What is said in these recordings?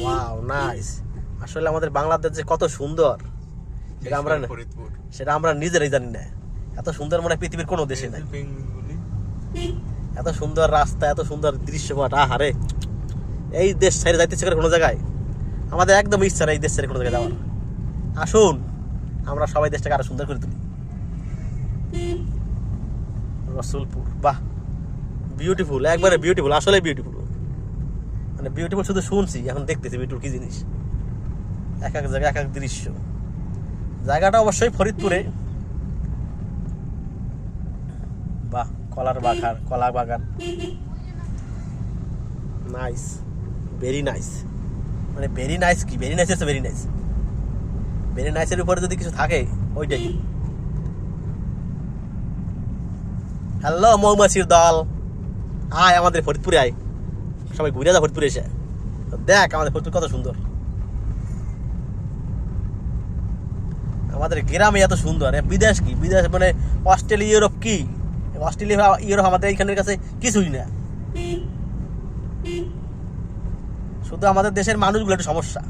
Wow nice আসলে আমাদের বাংলাদেশ যে কত সুন্দর সেটা আমরা সেটা আমরা নিজেরাই জানি না। এত সুন্দর মনে পৃথিবীর কোনো দেশে নাই। এত সুন্দর রাস্তা এত সুন্দর দৃশ্যপট আহারে। এই দেশ ছেড়ে যাইতেছে করে কোনো জায়গায়? আমাদের একদম ইচ্ছা নেই এই দেশ ছেড়ে কোনো জায়গায় যাওয়ার। আসুন আমরা সবাই দেশটাকে আরও সুন্দর করে তুলি। রসুলপুর বাহ। বিউটিফুল একবারে বিউটিফুল আসলে বিউটিফুল মানে বিউটিফুল শুধু শুনছি, এখন দেখতেছি বিউটিফুল কি জিনিস। এক এক জায়গায়, এক এক দৃশ্য। জায়গাটা অবশ্যই ফরিদপুরে। বাহ, কলার বাগান, কলা বাগান। নাইস ভেরি নাইস মানে ভেরি নাইস কি? Very nice very nice very নাইসের উপরে যদি কিছু থাকে, ওইটাই। হ্যালো মৌমাছির দল। আয় আমাদের ফরিদপুরে আয়। সবাই ঘুরে যা ফরিদপুরে এসে। দেখ আমাদের ফরিদপুর কত সুন্দর। আমাদের গ্রামে এত সুন্দর। বিদেশ কি? বিদেশ মানে অস্ট্রেলিয়া, ইউরোপ কি? অস্ট্রেলিয়া, ইউরোপ আমাদের এইখানের কাছে কিছুই না। শুধু আমাদের দেশের মানুষগুলো একটু সমস্যা।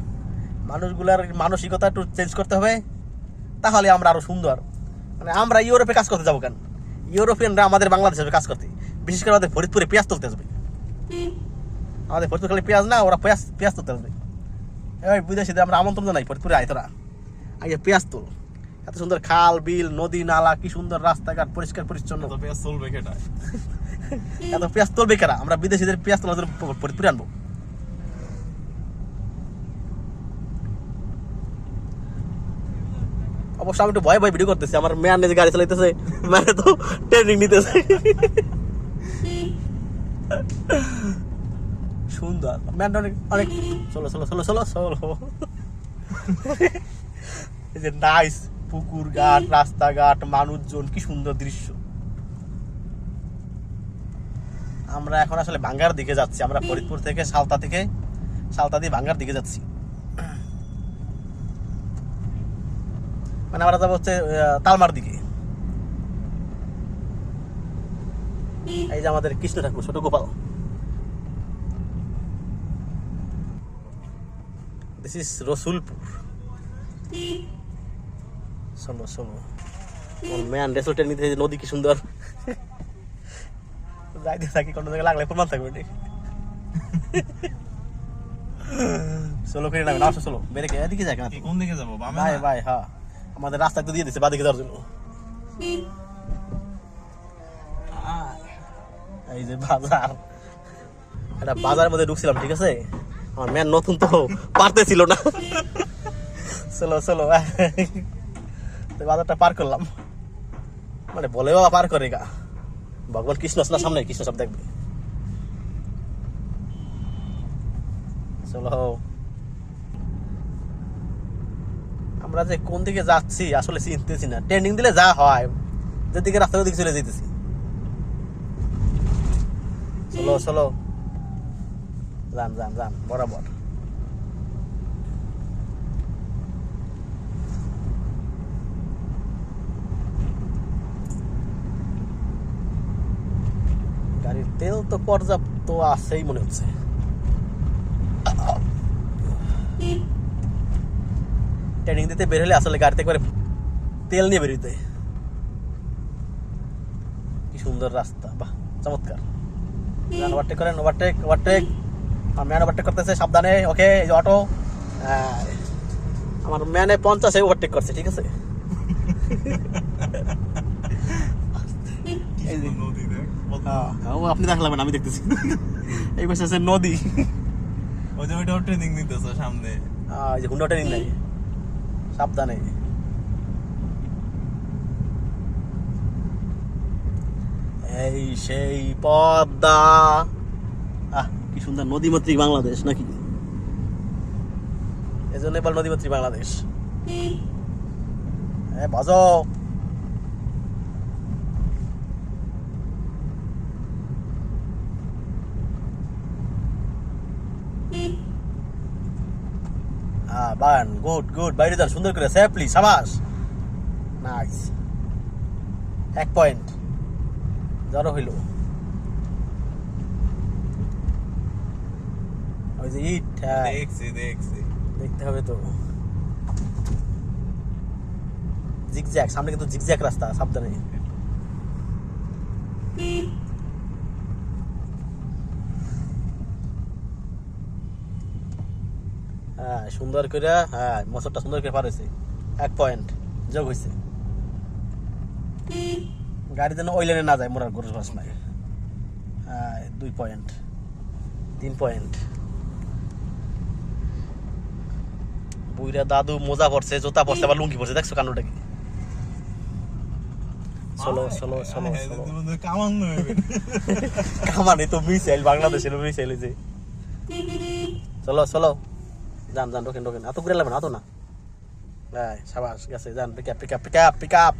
মানুষগুলোর মানসিকতা একটু চেঞ্জ করতে হবে। তাহলে আমরা আরও সুন্দর। মানে আমরা ইউরোপে কাজ করতে যাব কেন? ইউরোপিয়ানরা আমাদের বাংলাদেশে কাজ করতে। বিশেষ করে আমাদের ফরিদপুরে পেঁয়াজ তুলতে আসবে। আমাদের ফরিদপুর খালি পেঁয়াজ না ওরা পেঁয়াজ পেঁয়াজ তুলতে আসবে। এই বিদেশিদের আমরা আমন্ত্রণ জানাই ফরিদপুরে আয় তোরা। আগে পেঁয়াজ তুল। এত সুন্দর খাল বিল নদী নালা কি সুন্দর রাস্তাঘাট পরিষ্কার পরিচ্ছন্ন। পেঁয়াজ চলবে কেটা এত পেঁয়াজ তুলবে কারা? আমরা বিদেশিদের পেঁয়াজ তোলার জন্য ফরিদপুরে আনব। অবশ্য আমি একটু ভয় ভয় ভিডিও করতেছি আমার ম্যান যে গাড়ি চালাইতেছে ম্যানে তো ট্রেনিং নিতেছে। সুন্দর। ম্যান অনেক অনেক চলো চলো চলো চলো চলো। এই যে নাইস পুকুর ঘাট, রাস্তাঘাট, মানুষজন, কি সুন্দর দৃশ্য। আমরা এখন আসলে ভাঙ্গার দিকে যাচ্ছি। আমরা ফরিদপুর থেকে সালতা থেকে, সালতা দিয়ে ভাঙ্গার দিকে যাচ্ছি। মানে আমরা যাব হচ্ছে তালমার দিকে। এই যে আমাদের কৃষ্ণ ঠাকুর, ছোট গোপাল। দিস ইস রসুলপুর শোনো শোনো। ম্যান রেসোর্টের নিতে নদী কি সুন্দর। যাইতে থাকি কোনো জায়গায় লাগলে প্রমাণ থাকবে নি চলো করে নামে আসো চলো। বেরে কে এদিকে যাই কেন কোন দিকে যাব? ভাই? ভাই হ্যাঁ। আমাদের রাস্তা দিয়ে দিচ্ছে বাদিকে যাওয়ার জন্য। এই যে বাজার। একটা বাজারের মধ্যে ঢুকছিলাম ঠিক আছে? আমার ম্যান নতুন তো পারতেছিল না। চলো চলো বাজারটা পার করলাম। মানে বলে বাবা পার করে গা। ভগবান কৃষ্ণ আসলে সামনে? কৃষ্ণ সব দেখবে। চলো। আমরা যে কোন দিকে যাচ্ছি আসলে চিনতেছি না। ট্রেনিং দিলে যা হয়। যেদিকে রাস্তা ওদিকে চলে যেতেছি। চলো চলো। যান যান যান বরাবর। গাড়ির তেল তো পর্যাপ্ত আছেই মনে হচ্ছে। ট্রেনিং দিতে বের হলে আসলে গাড়িতে একবারে তেল নিয়ে বেরোতে কি সুন্দর রাস্তা বাহ চমৎকার। ওভারটেক করেন ওভারটেক ওভারটেক আমার ম্যান ওভারটেক করতেছে সাবধানে ওকে এই যে অটো আমার ম্যানে পঞ্চাশে ওভারটেক করছে ঠিক আছে? ও আপনি দেখলাম আমি দেখতেছি। এই পাশে আছে নদী। ওই যে ওইটাও ট্রেনিং নিতেছে সামনে। এই যে হুন্ডা ট্রেনিং নাই। সাবধানে। এই সেই পদ্মা। আহ কি সুন্দর নদীমাতৃক বাংলাদেশ নাকি? এই জন্য এবার নদীমাতৃক বাংলাদেশ। হ্যাঁ বাজো। হ্যাঁ বান গুড গুড বাইরে যান সুন্দর করে সেফলি সাবাস। নাইস এক পয়েন্ট জড়ো হইল। ওই যে ইট হ্যাঁ। দেখছি দেখছি। দেখতে হবে তো। জিগজ্যাগ সামনে কিন্তু জিগজ্যাগ রাস্তা সাবধানে। হ্যাঁ সুন্দর করে হ্যাঁ মোটরটা সুন্দর করে পার হয়েছে। এক পয়েন্ট যোগ হয়েছে। গাড়ি যেন ওই লেনে না যায় মোরার গরুর সময় হ্যাঁ দুই পয়েন্ট তিন পয়েন্ট বুইরা দাদু মোজা পড়ছে জুতা পড়ছে আবার লুঙ্গি পড়ছে দেখছ কানুটা কি? চলো চলো চলো চলো কামান তো মিসাইল বাংলাদেশের মিসাইল যে। চলো চলো। যান যান ঢোকেন ঢোকেন এত ঘুরে লাগবে না তো না। সাবাস গেছে যান pick up pick up pick up pick up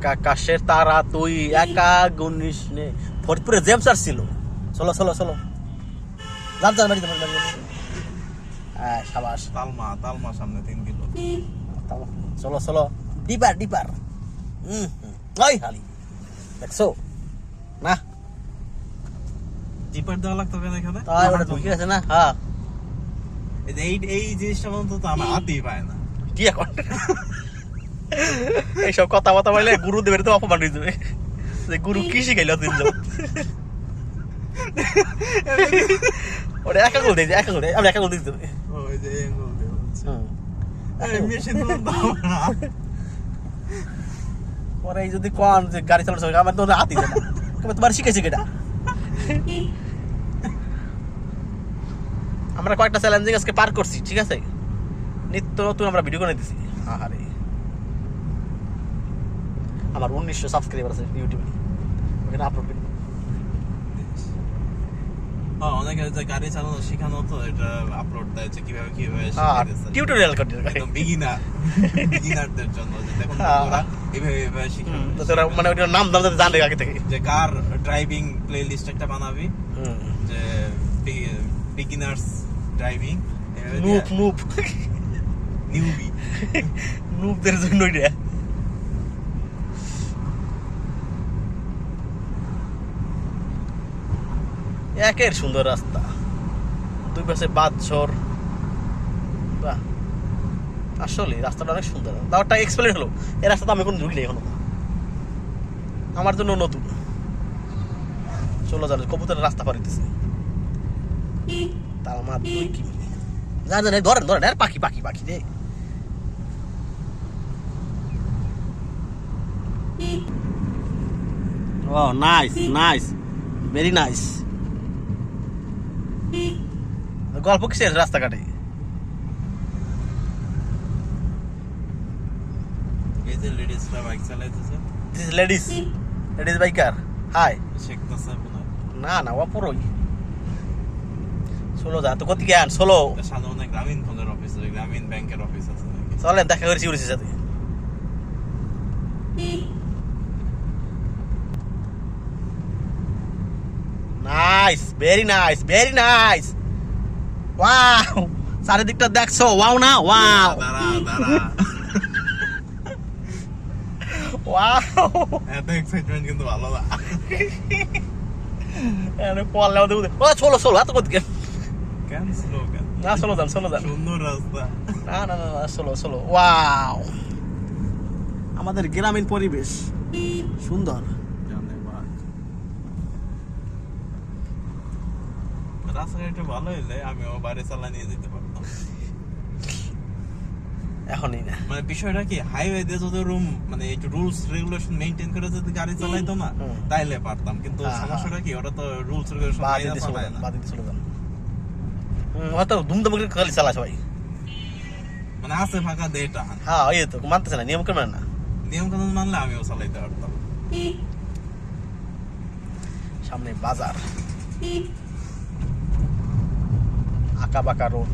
একা আকাশের তারা তুই একা গুনিস নে। ফরিদপুরে জেমস আর ছিল। চলো চলো চলো। যান যান বাড়িতে বাড়িতে। হ্যাঁ সাবাস। তালমা তালমা সামনে তিন কিলো। চলো চলো। Dipper dipper. হুম। ওই হালি। দেখছ? না? জিপার দেওয়া লাগতো কেন এখানে? তাই ওটা ঢুকে গেছে না? হ্যাঁ এই এই জিনিসটা পর্যন্ত তো আমার হাতেই পায় না। কি এখন? এইসব কথা কথা বলে গুরুদেবের তো অপমান হয়ে যাবে। যে গুরু কি শিখাইল দিন ওটা একা দিয়েছে একা আমি একা পরে। যদি কন যে গাড়ি চালানো সময় আমার তো হাতি না। তোমার শিখেছি কেটা? আমরা কয়েকটা চ্যালেঞ্জিং আজকে পার করছি ঠিক আছে? নিত্য নতুন আমরা ভিডিও করে দিছি আহারে। আমার উনিশশো সাবস্ক্রাইবার আছে ইউটিউবে ওখানে আপলোড করি হ্যাঁ, অনেকে যে গাড়ি চালানো শেখানো তো এটা আপলোড দেয় যে কীভাবে কীভাবে হ্যাঁ টিউটোরিয়াল একদম জন্য যে দেখুন হ্যাঁ। তো তোরা মানে ওইটার নাম দাম জানে আগে থেকে। যে কার ড্রাইভিং প্লেলিস্ট একটা বানাবি হুম। যে beginners driving noob noob newbie নুপদের জন্য এটা একের সুন্দর রাস্তা। দুই পাশে বাদঝর বাহ। আসলে রাস্তাটা অনেক সুন্দর। তারটা এক্সপ্লেন হলো, এই রাস্তাটা আমি কোনো ঢুকি নেই এখনও। আমার জন্য নতুন। চলো জানো কবুতরের রাস্তা পারিতেছে তার মা দুই কিমি জানেন জানেন ধরেন ধরেন, আর পাখি পাখি পাখি রে। ও নাইস নাইস ভেরি নাইস গল্প কিসের রাস্তাঘাটে? এই যে লেডিসরা বাইক লেডিস লেডিস বাইকার হাই না না অপরই ষোলো যা তো কত জ্ঞান ষোলো গ্রামীণ ফোনের অফিস গ্রামীণ ব্যাংকের অফিস আছে চলেন দেখা করেছি উড়িষ্যার সাথে। Nice very nice very nice wow চারিদিকটা দেখছ? ওয়াও না? ওয়াও দাঁড়া দাঁড়া ওয়াও এত এক্সাইটমেন্ট কিন্তু ভালো না। আরে পড়লেও দেবো ও চলো চলো এত কত জ্ঞান কেন স্লো কেন? না চলো যান চলো যান। সুন্দর রাস্তা। না না না না চলো চলো। ওয়াও আমাদের গ্রামীণ পরিবেশ। সুন্দর জানে বাঘ রাস্তাঘাটটা ভালো হইলে আমিও বাড়ি চালা নিয়ে যেতে পারতাম। এখনই না। মানে বিষয়টা কি হাইওয়ে দিয়ে যদি রুম মানে একটু রুলস রেগুলেশন মেইনটেইন করে যদি গাড়ি চালাইতো না তাইলে পারতাম। কিন্তু সমস্যাটা কি ওরা তো রুলস রেগুলেশন বাদ দিতে চলে যান বাদ দিতে চলে হয়তো ধুমধাম করে সবাই মানে আছে ফাঁকা দেটা হ্যাঁ এই তো মানতেছে না নিয়ম করে মানে না। নিয়ম কানুন মানলে আমিও চালাইতে পারতাম। সামনে বাজার। আঁকা বাঁকা রোড।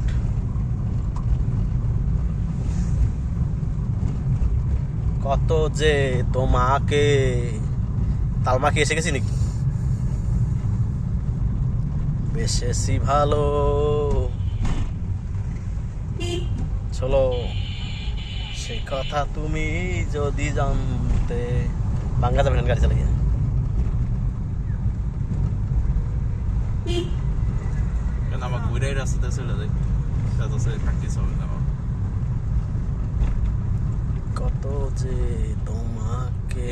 কত যে তোমাকে তালমা তালমাকে এসে গেছি নাকি? বেশেছি ভালো। চলো, সে কথা তুমি যদি জানতে বাঙ্গা যাবে না, গাড়ি চালিয়ে। ঘুরে রাস্তাতে চলে যাই তাতে প্র্যাকটিস হবে না। কত যে তোমাকে